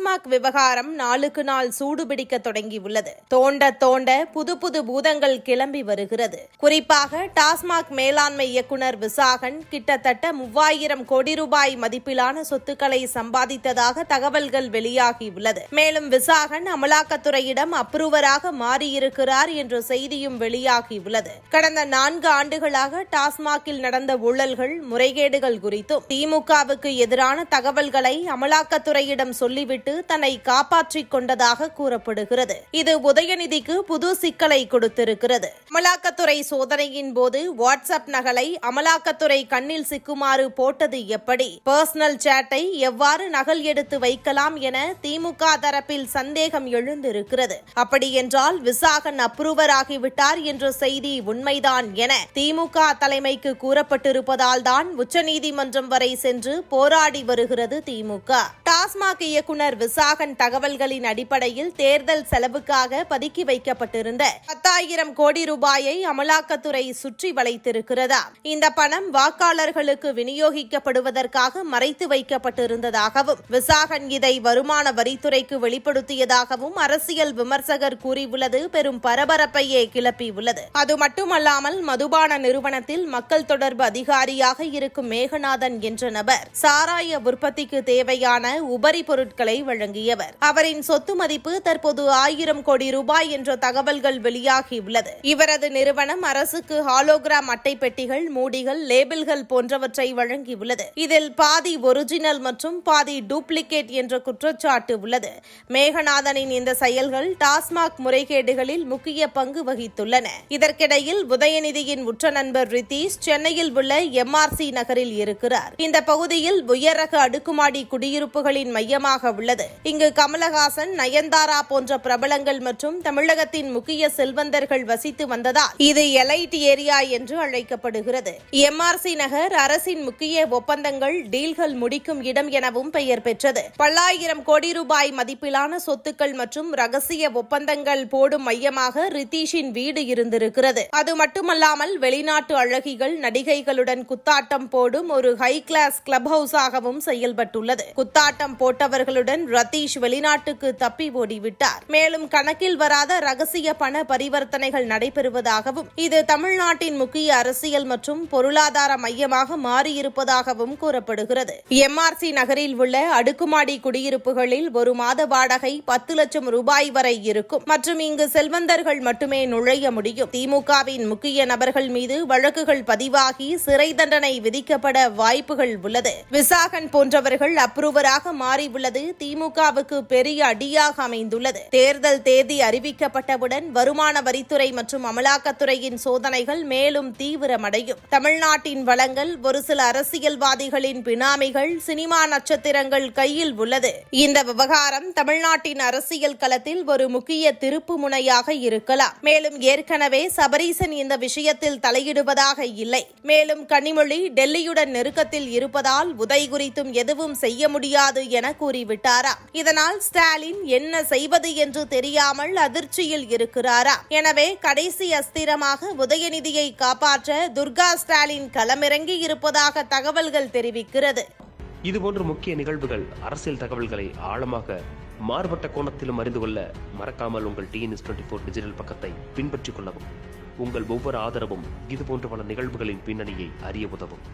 டாஸ்மாக் விவகாரம் நாளுக்கு நாள் சூடுபிடிக்க தொடங்கியுள்ளது. தோண்ட தோண்ட புது புது பூதங்கள் கிளம்பி வருகிறது. குறிப்பாக டாஸ்மாக் மேலாண்மை இயக்குனர் விசாகன் கிட்டத்தட்ட மூவாயிரம் கோடி ரூபாய் மதிப்பிலான சொத்துக்களை சம்பாதித்ததாக தகவல்கள் வெளியாகியுள்ளது. மேலும் விசாகன் அமலாக்கத்துறையிடம் அப்ரூவராக மாறியிருக்கிறார் என்ற செய்தியும் வெளியாகியுள்ளது. கடந்த நான்கு ஆண்டுகளாக டாஸ்மாகில் நடந்த ஊழல்கள் முறைகேடுகள் குறித்தும் திமுகவுக்கு எதிரான தகவல்களை அமலாக்கத்துறையிடம் சொல்லிவிட்டு தன்னை காப்பாற்றிக் கொண்டதாக கூறப்படுகிறது. இது உதயநிதிக்கு புது சிக்கலை கொடுத்திருக்கிறது. அமலாக்கத்துறை சோதனையின் போது வாட்ஸ்அப் நகலை அமலாக்கத்துறை கண்ணில் சிக்குமாறு போட்டது எப்படி? பர்சனல் சேட்டை எவ்வாறு நகல் எடுத்து வைக்கலாம் என திமுக தரப்பில் சந்தேகம் எழுந்திருக்கிறது. அப்படியென்றால் விசாகன் அப்ரூவர் ஆகிவிட்டார் என்ற செய்தி உண்மைதான் என திமுக தலைமைக்கு கூறப்பட்டிருப்பதால் தான் உச்சநீதிமன்றம் வரை சென்று போராடி வருகிறது திமுக. டாஸ்மாக் இயக்குனர் விசாகன் தகவல்களின் அடிப்படையில் தேர்தல் செலவுக்காக பதுக்கி வைக்கப்பட்டிருந்த பத்தாயிரம் கோடி ரூபாயை அமலாக்கத்துறை சுற்றி வளைத்திருக்கிறதா? இந்த பணம் வாக்காளர்களுக்கு விநியோகிக்கப்படுவதற்காக மறைத்து வைக்கப்பட்டிருந்ததாகவும் விசாகன் இதை வருமான வரித்துறைக்கு வெளிப்படுத்தியதாகவும் அரசியல் விமர்சகர் கூறியுள்ளது. பெரும் பரபரப்பையே கிளப்பியுள்ளது. அது மட்டுமல்லாமல் மதுபான நிறுவனத்தில் மக்கள் தொடர்பு அதிகாரியாக இருக்கும் மேகநாதன் என்ற நபர் சாராய உற்பத்திக்கு தேவையான உபரி பொருட்களை வழங்கியவர். அவரின் சொத்து மதிப்பு தற்போது ஆயிரம் கோடி ரூபாய் என்ற தகவல்கள் வெளியாகியுள்ளது. இவரது நிறுவனம் அரசுக்கு ஹாலோகிராம் அட்டை பெட்டிகள் மூடிகள் லேபிள்கள் போன்றவற்றை வழங்கியுள்ளது. இதில் பாதி ஒரிஜினல் மற்றும் பாதி டூப்ளிகேட் என்ற குற்றச்சாட்டு உள்ளது. மேகநாதனின் இந்த செயல்கள் டாஸ்மாக் முறைகேடுகளில் முக்கிய பங்கு வகித்துள்ளன. இதற்கிடையில் உதயநிதியின் உற்ற நண்பர் ரித்தீஷ் சென்னையில் உள்ள எம்ஆர்சி நகரில் இருக்கிறார். இந்த பகுதியில் உயரக அடுக்குமாடி குடியிருப்புகளின் மையமாக உள்ளது. இங்கு கமலஹாசன் நயன்தாரா போன்ற பிரபலங்கள் மற்றும் தமிழகத்தின் முக்கிய செல்வந்தர்கள் வசித்து வந்ததால் இது எலைட் ஏரியா என்று அழைக்கப்படுகிறது. எம்ஆர்சி நகர் அரசின் முக்கிய ஒப்பந்தங்கள் டீல்கள் முடிக்கும் இடம் எனவும் பெயர் பெற்றது. பல்லாயிரம் கோடி ரூபாய் மதிப்பிலான சொத்துக்கள் மற்றும் ரகசிய ஒப்பந்தங்கள் போடும் மையமாக ரித்தீஷின் வீடு இருந்திருக்கிறது. அது மட்டுமல்லாமல் வெளிநாட்டு அழகிகள் நடிகைகளுடன் குத்தாட்டம் போடும் ஒரு ஹை கிளாஸ் கிளப் ஹவுஸாகவும் செயல்பட்டுள்ளது. குத்தாட்டம் போட்டவர்களுடன் ரதீஷ் வெளிநாட்டுக்கு தப்பி ஓடிவிட்டார். மேலும் கணக்கில் வராத ரகசிய பண பரிவர்த்தனைகள் நடைபெறுவதாகவும் இது தமிழ்நாட்டின் முக்கிய அரசியல் மற்றும் பொருளாதார மையமாக மாறியிருப்பதாகவும் கூறப்படுகிறது. எம்ஆர்சி நகரில் உள்ள அடுக்குமாடி குடியிருப்புகளில் ஒரு மாத வாடகை பத்து லட்சம் ரூபாய் வரை இருக்கும். மற்றும் இங்கு செல்வந்தர்கள் மட்டுமே நுழைய முடியும். திமுகவின் முக்கிய நபர்கள் மீது வழக்குகள் பதிவாகி சிறை தண்டனை விதிக்கப்பட வாய்ப்புகள் உள்ளது. விசாகன் போன்றவர்கள் அப்ரூவராக மாறியுள்ளது. திமுகவுக்கு பெரிய அடியாக அமைந்துள்ளது. தேர்தல் தேதி அறிவிக்கப்பட்டவுடன் வருமான வரித்துறை மற்றும் அமலாக்கத்துறையின் சோதனைகள் மேலும் தீவிரமடையும். தமிழ்நாட்டின் வளங்கள் ஒரு சில அரசியல்வாதிகளின் பினாமிகள் சினிமா நட்சத்திரங்கள் கையில் உள்ளது. இந்த விவகாரம் தமிழ்நாட்டின் அரசியல் களத்தில் ஒரு முக்கிய திருப்பு முனையாக இருக்கலாம். மேலும் ஏற்கனவே சபரீசன் இந்த விஷயத்தில் தலையிடுவதாக இல்லை. மேலும் கனிமொழி டெல்லியுடன் நெருக்கத்தில் இருப்பதால் உதய் குறித்தும் எதுவும் செய்ய முடியாது என கூறிவிட்டாரா? இதனால் ஸ்டாலின் என்ன செய்வது என்று தெரியாமல் அதிர்ச்சியில் இருக்கிறாரா? எனவே கடைசி அஸ்திரமாக உதயநிதியை காப்பாற்ற துர்கா ஸ்டாலின் களமிறங்கி இருப்பதாக தகவல்கள் தெரிவிக்கிறது. இதுபோன்ற முக்கிய நிகழ்வுகள் அரசியல் தகவல்களை ஆழமாக மாறுபட்ட கோணத்திலும் அறிந்து கொள்ள மறக்காமல் உங்கள் டிஎன்எஸ் டுவெண்ட்டி ஃபோர் டிஜிட்டல் பக்கத்தை பின்பற்றிக் கொள்ளவும். உங்கள் ஒவ்வொரு ஆதரவும் இதுபோன்ற பல நிகழ்வுகளின் பின்னணியை அறிய உதவும்.